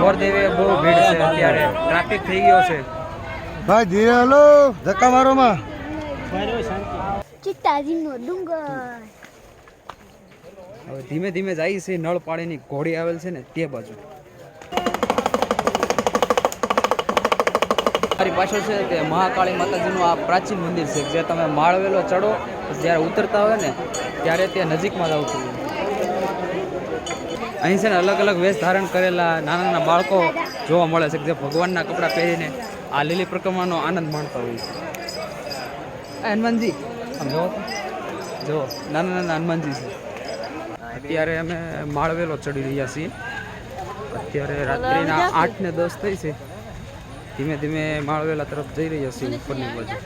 ગોરદેવે બહુ ભીડ છે અત્યારે. ટ્રાફિક થઈ ગયો છે. ભાઈ ધીરે હાલો ધક્કા મારો માં હવે ધીમે ધીમે જાય છે નળ પાણીની ઘોડી આવેલ છે ને તે બાજુ. મારી પાછળ છે તે મહાકાળી માતાજીનું આ પ્રાચીન મંદિર છે જે તમે માળવેલો ચડો જ્યારે ઉતરતા હોય ને ત્યારે તે નજીકમાં જ આવતું હોય. અહીં છે ને અલગ અલગ વેશ ધારણ કરેલા નાના નાના બાળકો જોવા મળે છે કે જે ભગવાનના કપડાં પહેરીને આ લીલી પ્રક્રમાનો આનંદ માણતા હોય છે. હનુમાનજી. આમ જોવો જુઓ નાના નાના હનુમાનજી છે. અત્યારે અમે માળવેલો ચડી રહ્યા છીએ. અત્યારે રાત્રિના આઠ ને દસ થઈ છે. ધીમે ધીમે માળવેલા તરફ જઈ રહ્યા છીએ ઉપરની બાજુ.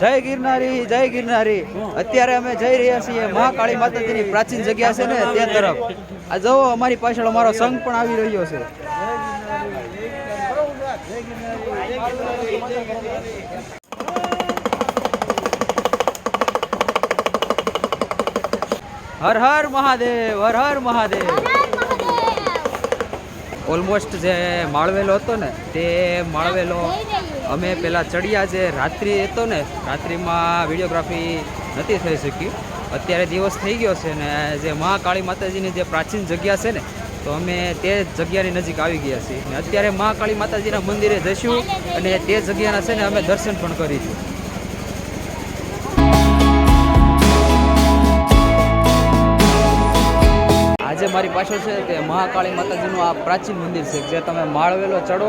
જય ગિરનારી જય ગિરનારી. અત્યારે અમે જઈ રહ્યા છીએ મહાકાળી માતાજીની પ્રાચીન જગ્યા છે ને તે તરફ. આ જવો અમારી પાછળ અમારો સંઘ પણ આવી રહ્યો છે. હર હર મહાદેવ, હર હર મહાદેવ. ઓલમોસ્ટ જે માળવેલો હતો ને, તે માળવેલો અમે પેલા ચડિયા જે રાત્રિ હતો ને, રાત્રિમાં વિડીયોગ્રાફી નથી થઈ શકી. અત્યારે દિવસ થઈ ગયો છે ને, જે મહાકાળી માતાજીની જે પ્રાચીન જગ્યા છે ને, તો અમે તે જગ્યાની નજીક આવી ગયા છીએ. ને અત્યારે મહાકાળી માતાજીના મંદિરે જઈશું અને તે જગ્યાના છે ને, અમે દર્શન પણ કરીશું. મારી પાછળ છે તે મહાકાળી માતાજીનું આ પ્રાચીન મંદિર છે, જે તમે માળવેલો ચડો,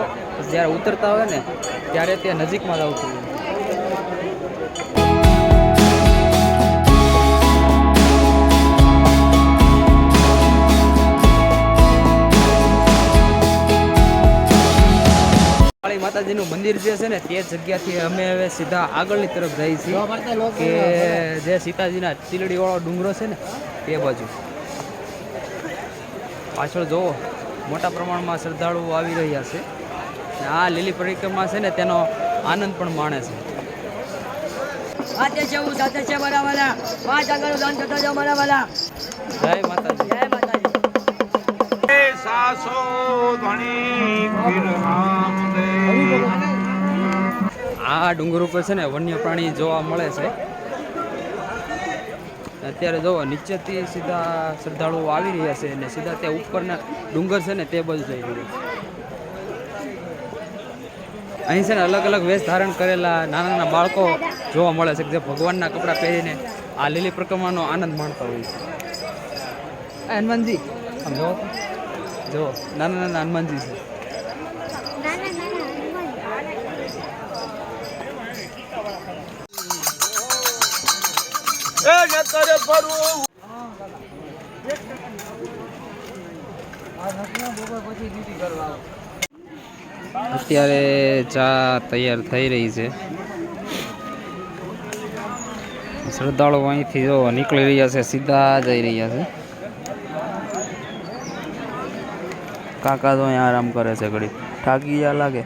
જ્યારે ઉતરતા હોય ને, ત્યારે તે નજીકમાં જ આવતું માતાજીનું મંદિર જે છે ને, તે જગ્યાથી અમે હવે સીધા આગળની તરફ જઈએ છીએ, કે જે સીતાજીના ચીલડીવાળો ડુંગરો છે ને, તે બાજુ. પાછળ જુઓ મોટા પ્રમાણમાં શ્રદ્ધાળુઓ આવી રહ્યા છે. આ લીલી પરિક્રમા છે ને તેનો આનંદ પણ માણે છે. સાથે છે હું સાથે છે મારા વાલા. પાંચ આગળ દાન કરતા જાઓ મારા વાલા. જય માતાજી. જય માતાજી. સાસો ધણી આ ડુંગર ઉપર છે ને વન્ય પ્રાણી જોવા મળે છે. અત્યારે જોવો નીચેથી સીધા શ્રદ્ધાળુઓ આવી રહ્યા છે અને સીધા તે ઉપરના ડુંગર છે ને તે બધું જઈ રહ્યું છે. અહીં છે ને અલગ અલગ વેશ ધારણ કરેલા નાના નાના બાળકો જોવા મળે છે કે જે ભગવાનના કપડાં પહેરીને આ લીલી પ્રક્રમાનો આનંદ માણતા હોય છે. હનુમાનજી. આમ જોવો જુઓ નાના નાના હનુમાનજી છે નાના નાના હનુમાન અત્યારે ચા તૈયાર થઈ રહી છે. શ્રદ્ધાળુઓ અહીંથી જો નીકળી રહ્યા છે, સીધા જઈ રહ્યા છે. કાકા તો અહીંયા આરામ કરે છે ઘડી થાકી ગયા લાગે.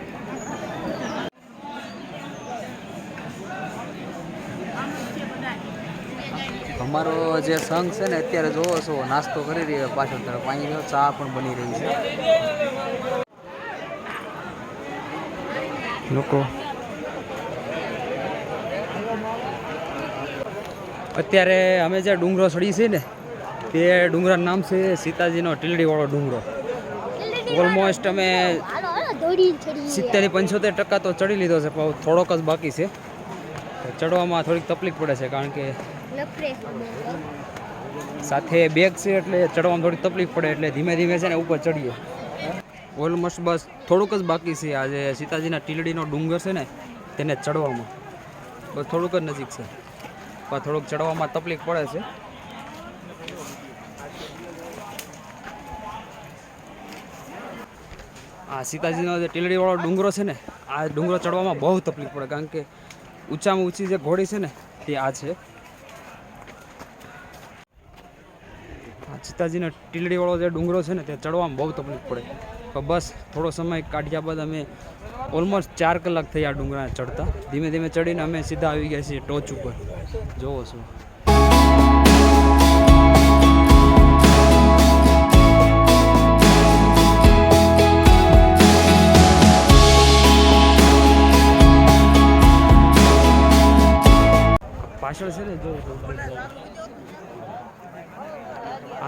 અમારો જે સંઘ છે ને, અત્યારે જોવો છો, નાસ્તો કરી રહ્યો પાછળ તરફ. અહીં ચા પણ બની રહી છે. લોકો. અત્યારે અમે જે ડુંગરો ચડી છે ને, તે ડુંગરાનું નામ છે સીતાજીનો ટીલડીવાળો ડુંગરો. ઓલમોસ્ટ અમે સિત્તેરથી પંચોતેર ટકા તો ચડી લીધો છે થોડોક જ બાકી છે. ચડવામાં થોડીક તકલીફ પડે છે, કારણ કે સાથે બેગ છે એટલે ચડવામાં થોડી તકલીફ પડે એટલે ધીમે ધીમે છે ને ઉપર ચડીએ. ઓલમોસ્ટ બસ થોડુંક જ બાકી છે આજે સીતાજીના ટીલડીનો ડુંગર છે ને તેને ચડવામાં. બસ થોડુંક જ નજીક છે. પણ થોડુંક ચડવામાં તકલીફ પડે છે. આ સીતાજીનો જે ટીલડીવાળો ડુંગરો છે ને, આ ડુંગરો ચડવામાં બહુ તકલીફ પડે કારણ કે ઊંચામાં ઊંચી જે ઘોડી છે ને તે આ છે. સીતાજીનો ટીલડીવાળો જે ડુંગરો છે ને તે ચડવામાં બહુ તકલીફ પડે. તો બસ થોડો સમય કાઢ્યા બાદ અમે ઓલમોસ્ટ ચાર કલાક થઈ આ ડુંગરા ચડતા. ધીમે ધીમે ચડીને અમે સીધા આવી ગયા છીએ ટોચ ઉપર. જોવો છો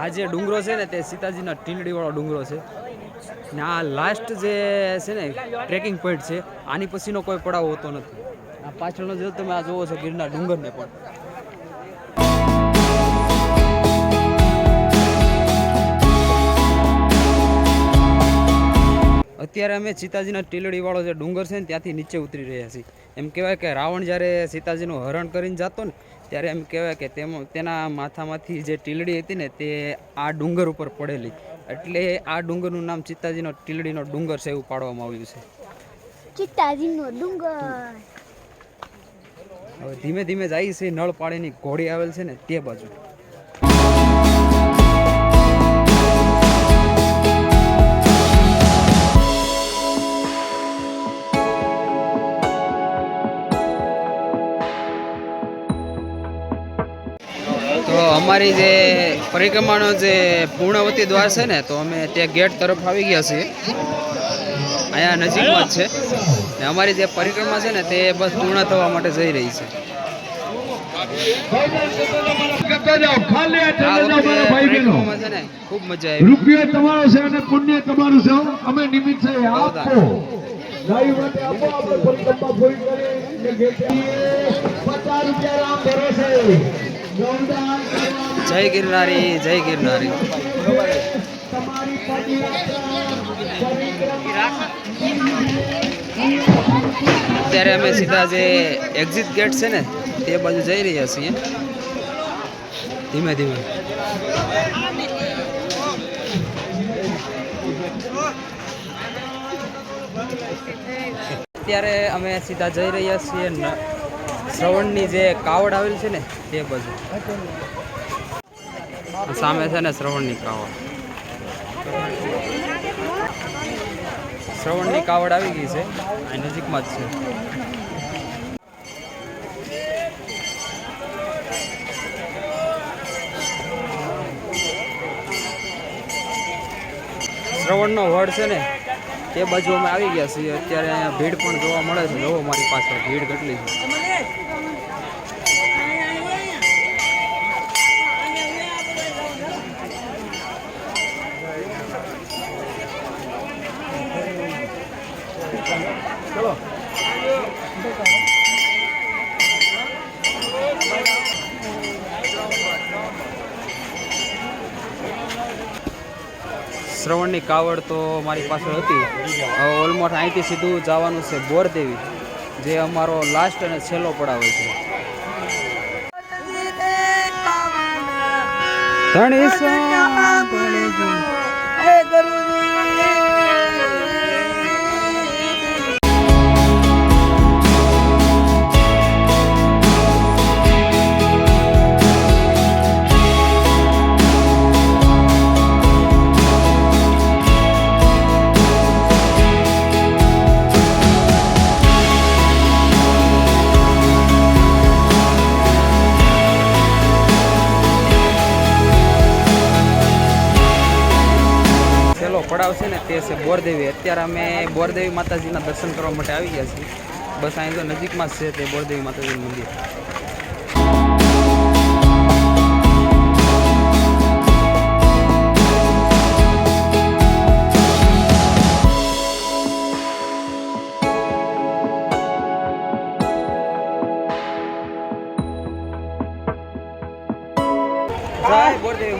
આ જે ડુંગરો છે ને તે સીતાજીના ટીલડીવાળો ડુંગરો છે. ને આ લાસ્ટ જે છે ને ટ્રેકિંગ પોઈન્ટ છે, આની પછીનો કોઈ પડાવ હોતો નથી. આ પાછળનો જો તમે આ જોવો છો ગીરના ડુંગરને પણ. અત્યારે અમે સીતાજીના ટીલડીવાળો જે ડુંગર છે ને, ત્યાંથી નીચે ઉતરી રહ્યા છીએ. એમ કહેવાય કે રાવણ જ્યારે સીતાજીનું હરણ કરીને જતો ને ત્યારે એમ કહેવાય કે તેમ તેના માથામાંથી જે ટીલડી હતી ને તે આ ડુંગર ઉપર પડેલી. એટલે આ ડુંગરનું નામ ચિત્તાજીનો ટીલડીનો ડુંગર છે એવું પાડવામાં આવ્યું છે. ચિત્તાજીનો ડુંગર. હવે ધીમે ધીમે જાય છે નળ પાણીની ઘોડી આવેલ છે ને તે બાજુ. અમારી જે પરિક્રમાનો જે પૂર્ણવતી દ્વાર છે ને તો અમે તે ગેટ તરફ આવી ગયા છીએ. અહીંયા નજીકમાં જ છે. ને અમારી જે પરિક્રમા છે ને તે બસ પૂર્ણ થવા માટે જઈ રહી છે. છે ખૂબ મજા આવી. રૂપિયો તમારો છે અને પુણ્ય તમારું છે અમે નિમિત્ત છે. આપો. પચાસ રૂપિયા રામ ભરે કરવા જય ગિરનારી જય ગિરનારી. અત્યારે અમે સીધા જે એક્ઝિટ ગેટ છે ને, તે બાજુ જઈ રહ્યા છીએ. ધીમે ધીમે. અત્યારે અમે સીધા જઈ રહ્યા છીએ શ્રવણની જે કાવડ આવેલ છે ને તે બાજુ સામે છે ને શ્રવણની કાવડ. શ્રવણની કાવડ આવી ગઈ છે આ નજીકમાં જ છે. શ્રવણનો વડ છે ને તે બાજુ અમે આવી ગયા છીએ. અત્યારે અહીંયા ભીડ પણ જોવા મળે છે. જોવો મારી પાછળ ભીડ કેટલી છે. શ્રવણની કાવડ તો મારી પાસે હતી. ઓલમોસ્ટ અહીંથી સીધું જવાનું છે બોરદેવી, જે અમારો લાસ્ટ અને છેલ્લો પડાવ છે. ધણી છે ને તે છે બોરદેવી. અત્યારે અમે બોરદેવી માતાજીના દર્શન કરવા માટે આવી ગયા છીએ. બસ અહીં તો નજીકમાં જ છે તે બોરદેવી માતાજીનું મંદિર.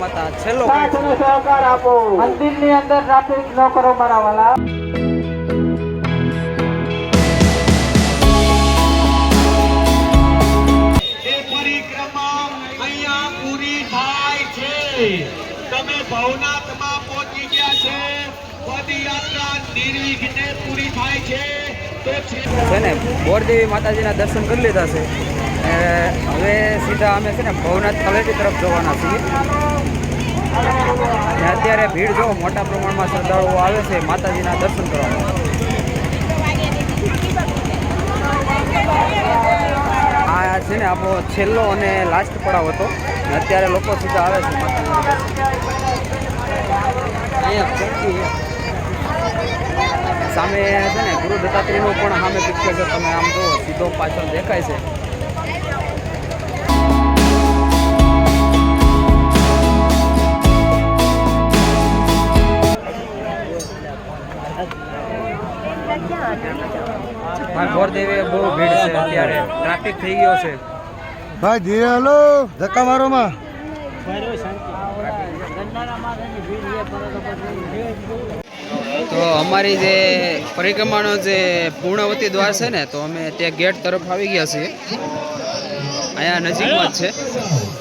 માતા છેલ્લો છે. સહકાર આપો. મંદિરની અંદર ટ્રાફિક ન કરો મારા વાલા એ પરિક્રમા અહીંયા પૂરી થાય છે. તમે ભવનાથમાં પહોંચી ગયા છે. પદયાત્રા નિર્વિઘ્ને પૂરી થાય છે. તો છે ને બોરદેવી માતાજીના દર્શન કરી લીધા છે. હવે સીધા અમે છે ને ભવનાથ તળેટી તરફ જવાના છીએ. અને અત્યારે ભીડ જો મોટા પ્રમાણમાં શ્રદ્ધાળુઓ આવે છે, માતાજીના દર્શન કરવા આ છે ને આપણો છેલ્લો અને લાસ્ટ પડાવ હતો. અત્યારે લોકો સીધા આવે છે માતાજીના સામે છે ને ગુરુ દત્તાત્રેયનું પણ સામે પિક્ચર છે, તમે આમ જુઓ, સીધો પાછળ દેખાય છે. બહુ ભીડ છે અત્યારે. ટ્રાફિક થઈ ગયો છે. ભાઈ ધીરે હલો. ધક્કા મારો માં તો અમારી જે પરિક્રમાનો જે પૂર્ણવતી દ્વાર છે ને તો અમે તે ગેટ તરફ આવી ગયા છીએ. અહીંયા નજીકમાં જ છે.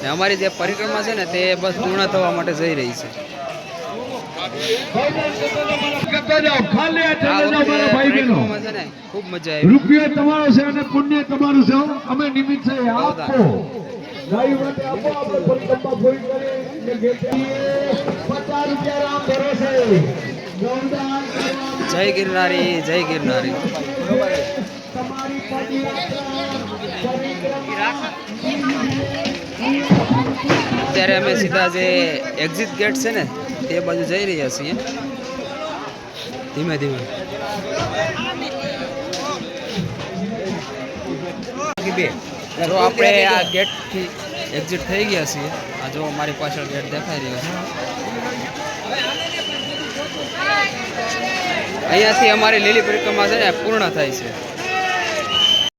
ને અમારી જે પરિક્રમા છે ને તે બસ પૂર્ણ થવા માટે જઈ રહી છે. રૂપિયો તમારો છે અને પુણ્ય તમારું છે અમે નિમિત્ત છે. આપો. ગાય માટે આપો. આપણે પરિક્રમા પૂરી કરી પચાસ રૂપિયા રામ ભરોસે. ગૌદાન જય ગિરનારી જય ગિરનારી. તમારી પરિક્રમા અત્યારે અમે સીધા જે એક્ઝિટ ગેટ છે ને, તે બાજુ જઈ રહ્યા છીએ. ધીમે ધીમે. જો આપણે આ ગેટથી એક્ઝિટ થઈ ગયા છીએ. આ જો મારી પાછળ ગેટ દેખાઈ રહ્યો છે. અહીંયાથી અમારી લીલી પરિક્રમા છે ને, પૂર્ણ થાય છે.